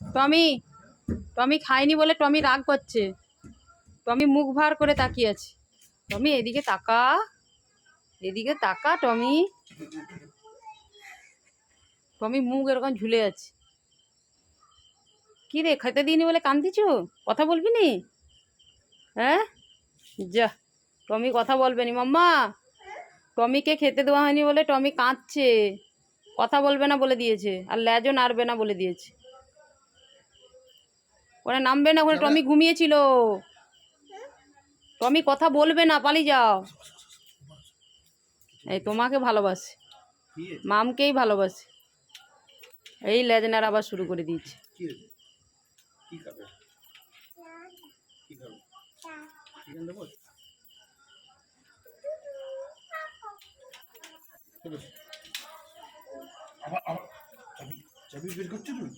টমি টমি খায়নি বলে টমি রাগ করছে। টমি মুখ ভার করে তাকিয়ে আছে। টমি, এদিকে তাকা। এদিকে তাকা, টমি। টমি মুখ এরকম ঝুলে আছে। কি রে, খেতে দিইনি বলে কান্দিছ? কথা বলবি নি? হ্যাঁ? যা, টমি কথা বলবে নি। মাম্মা, টমিকে খেতে দেওয়া হয়নি বলে টমি কাঁদছে। কথা বলবে না বলে দিয়েছে, আর ল্যাজও নাড়বে না বলে দিয়েছে। ওরা নামবে না, ওখানে টমি ঘুমিয়েছিল। টমি কথা বলবে না, পালিয়ে যাও। এই তোমাকে ভালোবাসে, মামকেই ভালোবাসে। এই লেজনার আবার শুরু করে দিয়েছে। কি হয়েছে? আবার আবার চাবি চাবি বের করছ তুমি?